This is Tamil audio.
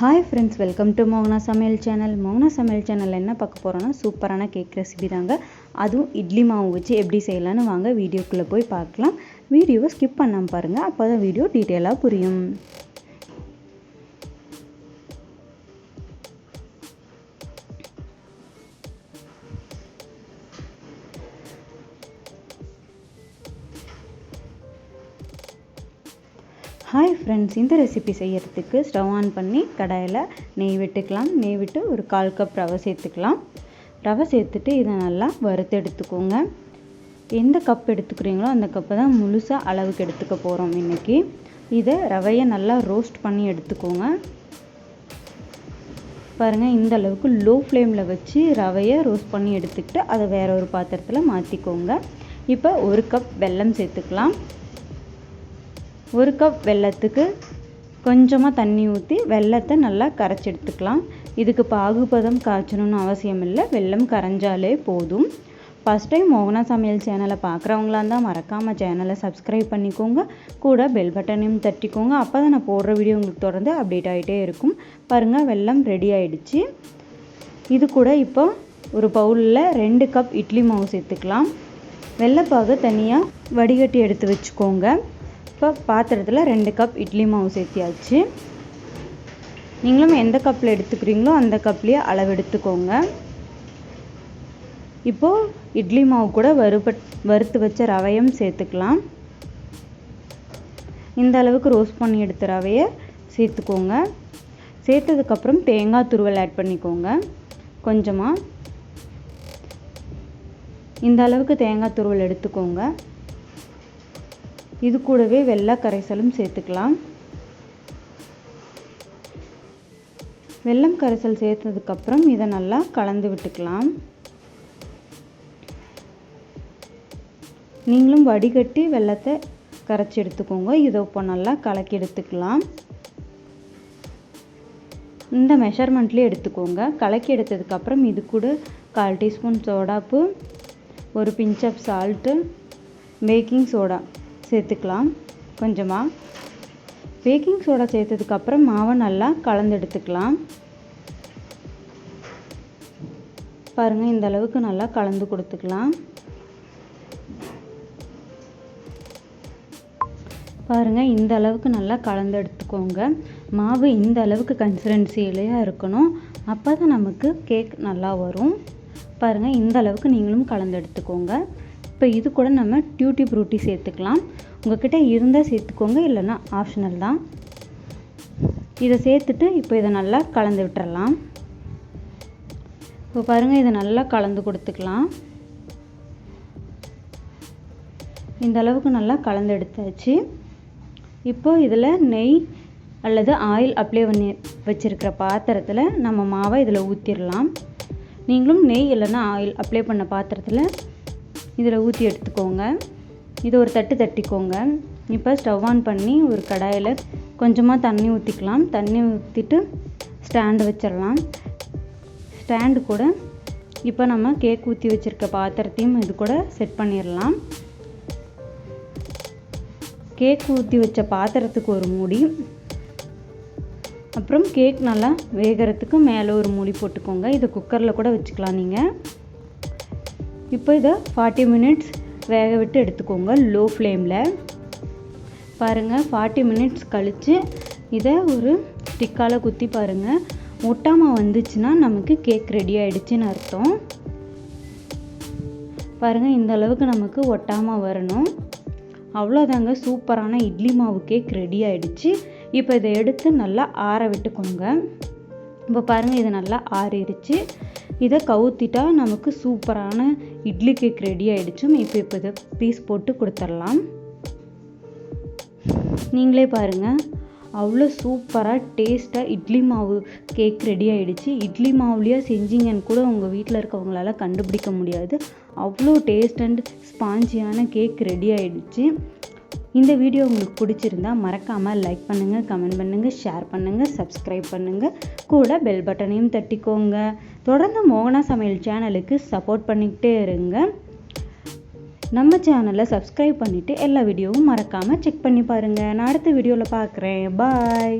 ஹாய் ஃப்ரெண்ட்ஸ் வெல்கம் டு மோகனா சமையல் சேனல் மோகனா சமையல் சேனலில் என்ன பார்க்க போகிறோன்னா சூப்பரான கேக் ரெசிபி தாங்க. அதுவும் இட்லி மாவு வச்சு எப்படி செய்யலான்னு வாங்க வீடியோக்குள்ளே போய் பார்க்கலாம். வீடியோவை ஸ்கிப் பண்ணாமல் பாருங்கள் அப்போ தான் வீடியோ டீட்டெயிலாக புரியும். ஹாய் ஃப்ரெண்ட்ஸ் இந்த ரெசிபி செய்யறதுக்கு ஸ்டவ் ஆன் பண்ணி கடாயில் நெய் விட்டுக்கலாம். நெய் விட்டு ஒரு கால் கப் ரவை சேர்த்துக்கலாம். ரவை சேர்த்துட்டு இதை நல்லா வறுத்து எடுத்துக்கோங்க. எந்த கப் எடுத்துக்கிறீங்களோ அந்த கப்பை தான் முழுசாக அளவுக்கு எடுத்துக்க போகிறோம் இன்றைக்கி இதை ரவையை நல்லா ரோஸ்ட் பண்ணி எடுத்துக்கோங்க. பாருங்கள் இந்த அளவுக்கு லோ ஃப்ளேமில் வச்சு ரவையை ரோஸ்ட் பண்ணி எடுத்துக்கிட்டு அதை வேற ஒரு பாத்திரத்தில் மாற்றிக்கோங்க இப்போ ஒரு கப் வெல்லம் சேர்த்துக்கலாம். ஒரு கப் வெல்லத்துக்கு கொஞ்சமாக தண்ணி ஊற்றி வெல்லத்தை நல்லா கரைச்சி எடுத்துக்கலாம் இதுக்கு பாகுபதம் காய்ச்சணும்னு அவசியம் இல்லை வெல்லம் கரைஞ்சாலே போதும். ஃபஸ்ட் டைம் மோகனா சமையல் சேனலை பார்க்குறவங்களா இருந்தால் மறக்காமல் சேனலை சப்ஸ்கிரைப் பண்ணிக்கோங்க. கூட பெல் பட்டனையும் தட்டிக்கோங்க. அப்போ தான் நான் போடுற வீடியோ உங்களுக்கு தொடர்ந்து அப்டேட் ஆகிட்டே இருக்கும். பாருங்கள் வெல்லம் ரெடி ஆகிடுச்சு இது கூட இப்போ ஒரு பவுலில் ரெண்டு கப் இட்லி மாவு சேர்த்துக்கலாம். வெள்ளைப்பாகு தனியாக வடிகட்டி எடுத்து வச்சுக்கோங்க. இப்போ பாத்திரத்தில் ரெண்டு கப் இட்லி மாவு சேர்த்தியாச்சு. நீங்களும் எந்த கப்பில் எடுத்துக்கிறீங்களோ அந்த கப்லேயே அளவு எடுத்துக்கோங்க. இப்போது இட்லி மாவு கூட வறுபட் வறுத்து வச்ச ரவையும் சேர்த்துக்கலாம். இந்த அளவுக்கு ரோஸ்ட் பண்ணி எடுத்த ரவையை சேர்த்துக்கோங்க. சேர்த்ததுக்கப்புறம் தேங்காய் துருவல் ஆட் பண்ணிக்கோங்க. கொஞ்சமாக இந்த அளவுக்கு தேங்காய் துருவல் எடுத்துக்கோங்க. இது கூடவே வெள்ளை கரைசலும் சேர்த்துக்கலாம். வெல்லம் கரைசல் சேர்த்ததுக்கப்புறம் இதை நல்லா கலந்து விட்டுக்கலாம். நீங்களும் வடிகட்டி வெள்ளத்தை கரைச்சி எடுத்துக்கோங்க. இதை இப்போ நல்லா கலக்கி எடுத்துக்கலாம். இந்த மெஷர்மெண்ட்லேயே எடுத்துக்கோங்க. கலக்கி எடுத்ததுக்கப்புறம் இது கூட கால் டீஸ்பூன் சோடாப்பு ஒரு pinch of salt baking soda சேர்த்துக்கலாம். கொஞ்சமாக பேக்கிங் சோடா சேர்த்ததுக்கப்புறம் மாவை நல்லா கலந்து எடுத்துக்கலாம். பாருங்கள் இந்த அளவுக்கு நல்லா கலந்து கொடுத்துக்கலாம். பாருங்கள் இந்த அளவுக்கு நல்லா கலந்து எடுத்துக்கோங்க. மாவு இந்த அளவுக்கு கன்சிஸ்டன்சியிலையாக இருக்கணும். அப்போ தான் நமக்கு கேக் நல்லா வரும். பாருங்கள் இந்த அளவுக்கு நீங்களும் கலந்து எடுத்துக்கோங்க. இப்போ இது கூட நம்ம டியூட்டி ப்ரூட்டி சேர்த்துக்கலாம். உங்கள்கிட்ட இருந்தால் சேர்த்துக்கோங்க இல்லைன்னா ஆப்ஷனல் தான். இதை சேர்த்துட்டு இப்போ இதை நல்லா கலந்து விட்டுறலாம். இப்போ பாருங்கள் இதை நல்லா கலந்து கொடுத்துக்கலாம். இந்த அளவுக்கு நல்லா கலந்து எடுத்தாச்சு. இப்போ இதில் நெய் அல்லது ஆயில் அப்ளை பண்ணி வச்சுருக்கிற பாத்திரத்தில் நம்ம மாவை இதில் ஊற்றிடலாம் நீங்களும் நெய் இல்லைன்னா ஆயில் அப்ளை பண்ண பாத்திரத்தில் இதில் ஊற்றி எடுத்துக்கோங்க. இதை ஒரு தட்டு தட்டிக்கோங்க. இப்போ ஸ்டவ் ஆன் பண்ணி ஒரு கடாயில் கொஞ்சமாக தண்ணி ஊற்றிக்கலாம் தண்ணி ஊற்றிட்டு ஸ்டாண்டு வச்சிடலாம். ஸ்டாண்டு கூட இப்போ நம்ம கேக் ஊற்றி வச்சுருக்க பாத்திரத்தையும் இது கூட செட் பண்ணிடலாம். கேக் ஊற்றி வச்ச பாத்திரத்துக்கு ஒரு மூடி. அப்புறம் கேக் நல்லா வேகிறதுக்கு மேலே ஒரு மூடி போட்டுக்கோங்க. இதை குக்கரில் கூட வச்சுக்கலாம் நீங்கள் இப்போ இதை ஃபார்ட்டி மினிட்ஸ் வேக விட்டு எடுத்துக்கோங்க லோ. ஃப்ளேமில் பாருங்கள் ஃபார்ட்டி மினிட்ஸ் கழித்து இதை ஒரு ஸ்டிக்கால் குத்தி பாருங்கள் ஒட்டாமல் வந்துச்சுன்னா நமக்கு கேக் ரெடி ஆகிடுச்சின்னு அர்த்தம். பாருங்கள் இந்த அளவுக்கு நமக்கு ஒட்டாமல் வரணும். அவ்வளோதாங்க சூப்பரான இட்லி மாவு கேக் ரெடி ஆகிடுச்சு இப்போ இதை எடுத்து நல்லா ஆற விட்டுக்கோங்க. இப்போ பாருங்கள் இது நல்லா ஆறிடுச்சு. இதை கவுத்திட்டா நமக்கு சூப்பரான இட்லி கேக் ரெடி ஆகிடுச்சும் இப்போ இப்போ இதை பீஸ் போட்டு கொடுத்துடலாம். நீங்களே பாருங்கள் அவ்வளோ சூப்பராக டேஸ்ட்டாக இட்லி மாவு கேக் ரெடி ஆகிடுச்சு இட்லி மாவுலேயே செஞ்சீங்கன்னு கூட உங்கள் வீட்டில் இருக்கவங்களால கண்டுபிடிக்க முடியாது. அவ்வளோ டேஸ்ட் அண்ட் ஸ்பாஞ்சியான கேக் ரெடி ஆகிடுச்சு இந்த வீடியோ உங்களுக்கு பிடிச்சிருந்தா மறக்காமல் லைக் பண்ணுங்கள் கமெண்ட் பண்ணுங்கள் ஷேர் பண்ணுங்கள் சப்ஸ்கிரைப் பண்ணுங்கள் கூட பெல் பட்டனையும் தட்டிக்கோங்க. தொடர்ந்து மோகனா சமையல் சேனலுக்கு சப்போர்ட் பண்ணிக்கிட்டே இருங்க. நம்ம சேனலை சப்ஸ்கிரைப் பண்ணிவிட்டு எல்லா வீடியோவும் மறக்காமல் செக் பண்ணி பாருங்கள் நான் அடுத்த வீடியோவில் பார்க்குறேன் பாய்